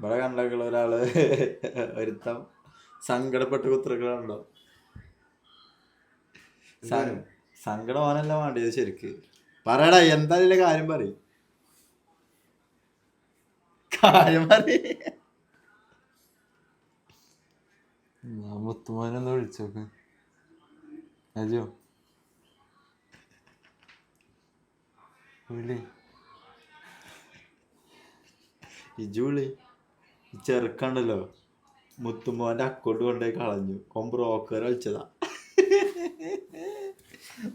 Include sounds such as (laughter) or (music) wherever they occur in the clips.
ഇവിടെ കണ്ടൊക്കെയുള്ള ഒരാൾ ഒരുത്തം സങ്കടപ്പെട്ട കുത്രകളുണ്ടോ സങ്കടം ഓനല്ല വേണ്ടിയത് ശരിക്ക്. പറയടാ എന്താ ഇതിലെ കാര്യം പറയും. കാര്യം പറ ഞാൻ മുത്തുമോനെന്ന് വിളിച്ചോക്ക്. അജോ. വിളി. ഇജു ഈ ചെറുക്കണ്ടല്ലോ. മുത്തുമോന്റെ അക്കൗണ്ട് കൊണ്ടുപോയി കളഞ്ഞു. ഓൻ ബ്രോക്കർ വിളിച്ചതാ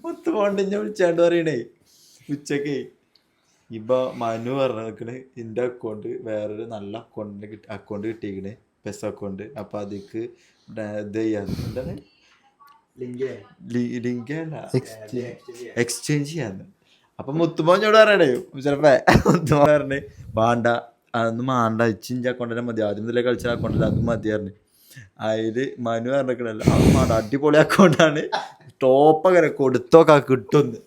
മുത്തുമോണ്ടിഞ്ഞ വിളിച്ചാണ്ട് പറയണേ. ഉച്ചയ്ക്ക് ഇപ്പൊ മനു പറഞ്ഞു നിൽക്കണ് എന്റെ അക്കൗണ്ട് വേറൊരു നല്ല അക്കൗണ്ടിന് കിട്ടി അക്കൗണ്ട് കിട്ടിയിരിക്കണേ പെസ് അക്കൗണ്ട്. അപ്പൊ അതിക്ക് ഇത് ചെയ്യാന്ന് എന്താണ്? ലിങ്ക് അല്ല. എക്സ്ചേഞ്ച് ചെയ്യാന്ന് അപ്പൊ മുത്തുമോഞ്ഞോട് പറയണേ ചിലപ്പോ മുത്തുമോ പറഞ്ഞേ വേണ്ട അതൊന്നും മാണ്ട ഇച്ചിഞ്ച് അക്കൗണ്ടിനെ മതി. ആദ്യം മുതലേ കളിച്ച അക്കൗണ്ടിൽ അത് മതി പറഞ്ഞു. അതിൽ മനു പറഞ്ഞിട്ടുണ്ടല്ലോ അത് മാണ്ട അടിപൊളി അക്കൗണ്ടാണ്. ടോപ്പ് അങ്ങനെ കൊടുത്തോക്കാ കിട്ടുന്നു.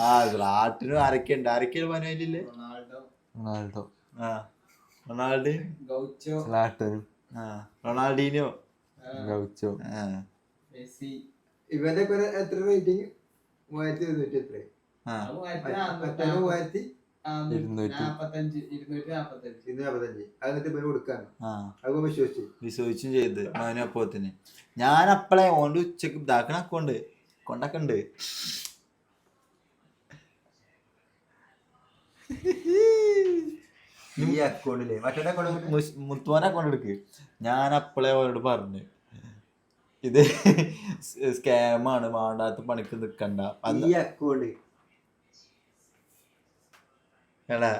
ആ ഗ്ലാട്ടിനും ആരൊക്കെയുണ്ട് ആരൊക്കെയാണ് മനു അതിലില്ലേ റൊണാൾഡോ. ആ. റൊണാൾഡ് ആ. റൊണാൾഡീനോ? ഗൗച്ചോ. ആ. ഒക്കെ എത്ര റേറ്റിംഗ് മൂവായിരത്തി ഇരുന്നൂറ്റി എത്ര മൂവായിരത്തി വിശ്വസിച്ചു. ചെയ്ത് മനു അപ്പോത്തിന് ഞാൻ അപ്പളെ ഓണ്ട് ഉച്ചയ്ക്ക് ഇതാക്കണ അക്കൗണ്ട്. കൊണ്ടൊക്കെ ഈ അക്കൗണ്ടിൽ. മറ്റേ അക്കൗണ്ട് മുത്തുവാൻ അക്കൗണ്ട് എടുക്ക്. ഞാൻ അപ്പളെ അവരോട് പറഞ്ഞു. ഇത് സ്കാമാണ് വേണ്ടാത്ത പണിക്ക് നിക്കണ്ട. ഈ അക്കൗണ്ട്. എടാ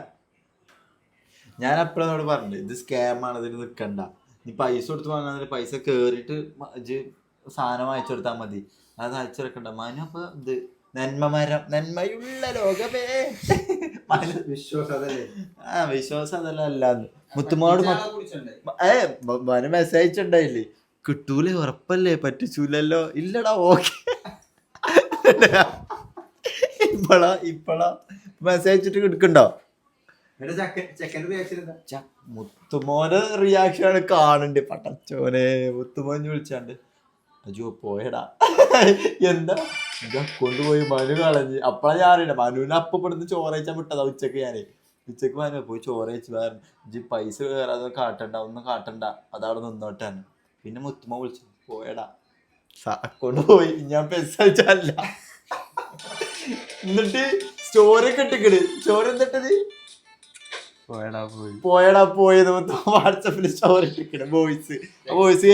ഞാൻ അവിടെ പറഞ്ഞു ഇത് സ്കാം ആണ് ഇതിൽ നിൽക്കണ്ട നീ പൈസ കൊടുത്ത് വാങ്ങാൻ പൈസ കേറിയിട്ട് സാധനം അയച്ചു കൊടുത്താൽ മതി. അത് അയച്ചു കൊടുക്കണ്ട മനു അപ്പൊ ഇത് നന്മമരം നന്മയുള്ള ലോകമേ. ആ വിശ്വാസം അതല്ല അല്ലാന്ന്. മുത്തുമോട് ഏ മനു മെസ്സേജ് അയച്ചിട്ടുണ്ടായില്ലേ കിട്ടൂലേ ഉറപ്പല്ലേ പറ്റിച്ചൂലല്ലോ. ഇല്ലടാ ഓക്കെ. ഇപ്പളാ ഇപ്പളാ. മെസ്സേജ് അയച്ചിട്ട് എടുക്കണ്ടോ? മുത്തുമോന് റിയാക്ഷൻ ആണ് കാണണ്ട്. പട്ടച്ചോനെ മുത്തുമോൻ വിളിച്ചാണ്ട്. അജോ പോയടാ. എന്താ? കൊണ്ടുപോയി മനു കളഞ്ഞ്. അപ്പഴാ ഞാൻ അറിയണ്ട മനുവിനെ അപ്പപ്പെടുന്ന് ചോറയച്ചാൻ വിട്ടതാ ഉച്ചയ്ക്ക് ഞാൻ. ഉച്ചയ്ക്ക് മനു പോയി ചോറയച്ച് വേറെ ഇജ്ജ് പൈസ കയറാതെ കാട്ടണ്ട ഒന്നും കാട്ടണ്ട. അതവിടെ നിന്നോട്ടാണ് പിന്നെ മുത്തുമോ വിളിച്ചു. പോയടാ. കൊണ്ടുപോയി. പോയി ഞാൻ പൈസ എന്നിട്ട് ഒക്കെ ഇട്ടിക്കണ് സ്റ്റോറി എന്നിട്ടത് പോയടാ പോയി. പോയടാ പോയത് വാട്സപ്പിൽ ചോര ഇട്ടിക്കണ് വോയിസ് വോയിസ്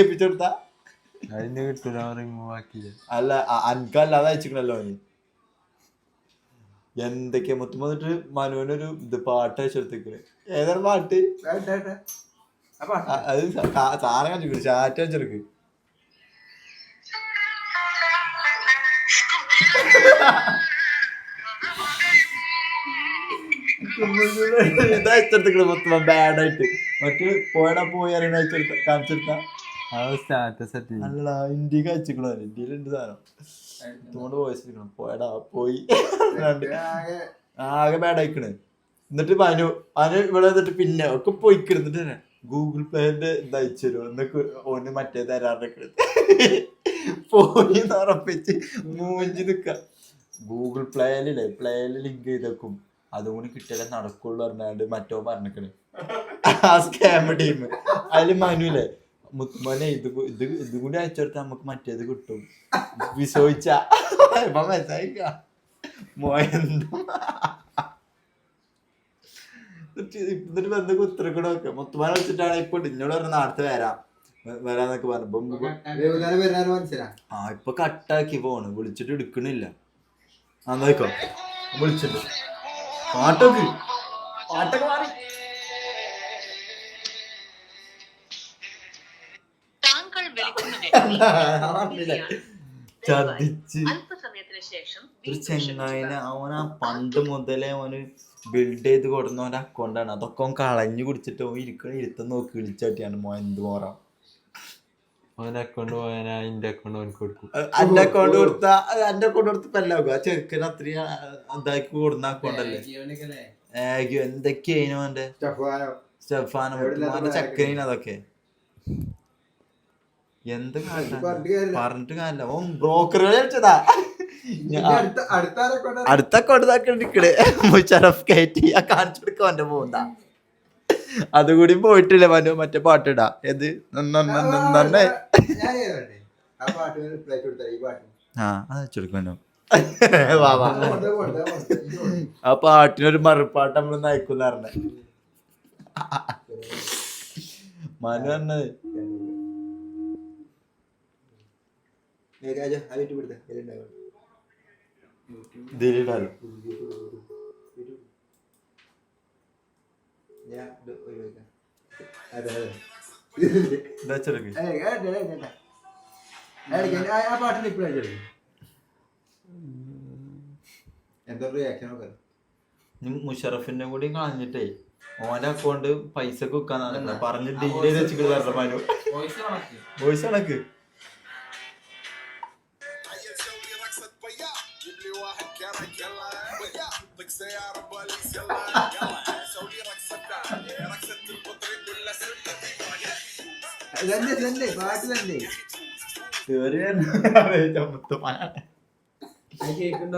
കിട്ടൂല റിമൂവ് ആക്കിയത്. അല്ല അനക്കല്ലാതെ അയച്ചിക്കണല്ലോ അവന്. എന്തൊക്കെയാ മൊത്തം വന്നിട്ട് മനുവിനൊരു ഇത് പാട്ട് അയച്ചെടുത്തേക്കണ് ഏതാണ് പാട്ട്? അത് സാധനം കാണിച്ചു ചാറ്റ് അയച്ചെടുക്ക് (laughs) ഇതാ അയച്ചെടുത്തേക്കണ് മൊത്തം ബാഡായിട്ട് മറ്റ് പോയടാ പോയി അറിയണ അയച്ചെടുത്ത കാണിച്ചെടുത്ത സ്റ്റാറ്റസ് അല്ലടാ ഇന്ത്യയ്ക്ക് അയച്ചിക്കണോ ഇന്ത്യയിലുണ്ട് സാധനം? ഇതുകൊണ്ട് വോയിസ് ഇരിക്കണം. പോയടാ പോയി. ആകെ എന്നിട്ട് അനു അനു ഇവിടെ എന്നിട്ട് പിന്നെ ഒക്കെ പോയിക്കണം. എന്നിട്ട് തന്നെ ഗൂഗിൾ പേന്റെ ഇത് അയച്ചു തരുമോ എന്നൊക്കെ ഓന് മറ്റേ തരാറൊക്കെ പോയി ഉറപ്പിച്ച് മൂഞ്ചി നിക്ക. ഗൂഗിൾ പ്ലേയിലില്ലേ പ്ലേയിൽ ലിങ്ക് ചെയ്തേക്കും അതും കൂടി കിട്ടിയാലേ നടക്കുള്ളൂ പറഞ്ഞാണ്ട് മറ്റോ പറഞ്ഞിക്കണ്. ആ സ്കാമ ടീം അതിൽ മനുല്ലേ മുത്തുമോനെ ഇത് ഇത് ഇത് കൂടി അയച്ചെടുത്താൽ നമുക്ക് മറ്റേത് കിട്ടും. വിശ്വസിച്ച ഇപ്പൊ മെസ്സേജ് മോയെന്തും എന്നിട്ട് എന്നിട്ട് വന്ന് മുത്തുമാനെ വെച്ചിട്ടാണ് ഇപ്പൊ ഇന്നോട് പറഞ്ഞ നാട്ടിൽ വരാം. വരാന്നൊക്കെ പറഞ്ഞു. ആ ഇപ്പൊ കട്ടാക്കി പോണ്. വിളിച്ചിട്ട് എടുക്കണില്ല. ആ നോക്കോ വിളിച്ചിട്ട്. പാട്ടൊക്കെ. പാട്ടൊക്കെ മാറി. (laughs) ചതിച്ച് ഒരു ചെങ്ങായിനെ അവൻ ആ പണ്ട് മുതലേ അവന് ബിൽഡ് ചെയ്ത് കൊടുന്ന അവന്റെ അക്കൗണ്ടാണ് അതൊക്കെ അവൻ കളഞ്ഞു കുടിച്ചിട്ട് അവൻ ഇരിക്കണ ഇരുത്തം നോക്കി വിളിച്ചാട്ടിയാണ് മോ എന്ത് മോറാം അവന്റെ അക്കൗണ്ട് പോയാൽ എന്റെ അക്കൗണ്ട് അവനക്ക് കൊടുക്കും. എന്റെ അക്കൗണ്ട് കൊടുത്ത എന്റെ അക്കൗണ്ട് കൊടുത്തപ്പോ ആ ചെറുക്കന് അത്രയും ഇതാക്കി കൊടുന്ന അക്കൗണ്ട് അല്ലേ? ഏക് എന്തൊക്കെയായിരുന്നു അവന്റെ സ്റ്റഫാനോ. Stefano എവിടെയില്ലാത്ത മുത്തുമാന്റെ bag. ചക്കനീന് അതൊക്കെ? എന്ത്? പറഞ്ഞിട്ട് കാര്യമില്ല. ഓ ബ്രോക്കറുകൾ കളിച്ചതാ അടുത്ത അടുത്ത ആരെ? കൊണ്ടാ അടുത്ത മുഷറഫ് കയറ്റി ആ കാണിച്ചു കൊടുക്കാൻ പോകുന്ന അതുകൂടി പോയിട്ടില്ല മനു? മറ്റേ പാട്ടിടാ. ഏത്? നന്ന- ആ അത് പാട്ടിനൊരു മറുപാട്ട് നമ്മൾ നയിക്കുന്ന പറഞ്ഞ. മനു പറഞ്ഞത്. ഇതിലിടാലോ. ഞാൻ duduk dulu. ഇതിലുണ്ട്. ഇതാ ചെറുക്ക് ഏ, ada. Ada. ആ, പാട്ടിന്. എന്തോ റിയാക്ഷൻ ഇനി മുഷറഫിന്റെ കൂടി കളഞ്ഞിട്ടേ ഓന്റെ അക്കൗണ്ട് പൈസ കുക്കാന്നാണ് വോയിസ് ഡിലേ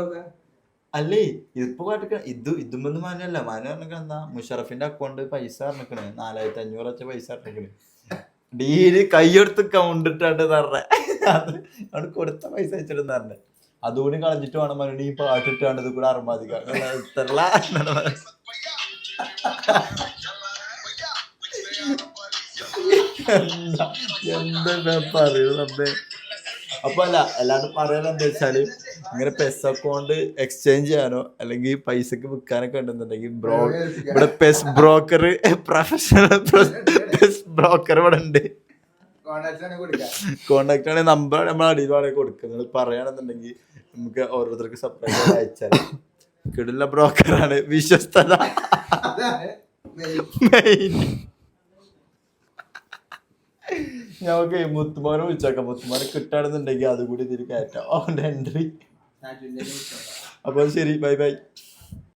തരണം അല്ലേ ഇതിപ്പോ കാട്ടിക്ക ഇത് ഇതുമ്പൊന്ന് മാനല്ല മാന പറഞ്ഞിട്ട് എന്താ മുഷറഫിന്റെ അക്കൗണ്ട് പൈസ പറഞ്ഞിക്കണേ. നാലായിരത്തി അഞ്ഞൂറ് വെച്ച പൈസ പറഞ്ഞിക്കണ്. ഡീൽ കൈയെടുത്ത് കൗണ്ട് ഇട്ടാണ്ട് പറഞ്ഞ അത് അവിടെ കൊടുത്ത പൈസ വെച്ചിട്ട് പറഞ്ഞ അതുകൂടി കളഞ്ഞിട്ട് വേണം മരുണി ഈ പാട്ടിട്ടാണ്ട് ഇത് കൂടെ പറയുന്നത്. എന്താ എന്താ പറയുന്നത് അപ്പൊ അല്ല അല്ലാണ്ട് പറയാൻ എന്താ വെച്ചാൽ ഇങ്ങനെ പെസ് അക്കൗണ്ട് എക്സ്ചേഞ്ച് ചെയ്യാനോ അല്ലെങ്കിൽ പൈസക്ക് വിൽക്കാനൊക്കെ ഉണ്ടെന്നുണ്ടെങ്കിൽ ബ്രോ ഇവിടെ PES broker professional PES broker ഇവിടെ ഉണ്ട്. കോണ്ടാക്ട് ആണെങ്കിൽ നമ്പർ നമ്മൾ കൊടുക്കുക നിങ്ങൾ പറയുകയാണെന്നുണ്ടെങ്കിൽ നമുക്ക് ഓരോരുത്തർക്ക് സെപ്പറേറ്റ് അയച്ചാൽ കിടുന്ന ബ്രോക്കറാണ് വിശ്വസ്തത. ഞമ്മക്ക് മുത്തുമാനെ വിളിച്ചേക്കാം. മുത്തുമാനെ കിട്ടാണെന്നുണ്ടെങ്കിൽ അതുകൂടി ഇതിൽ കയറ്റാം. അവന്റെ എൻട്രി അപ്പൊ ശരി. Bye bye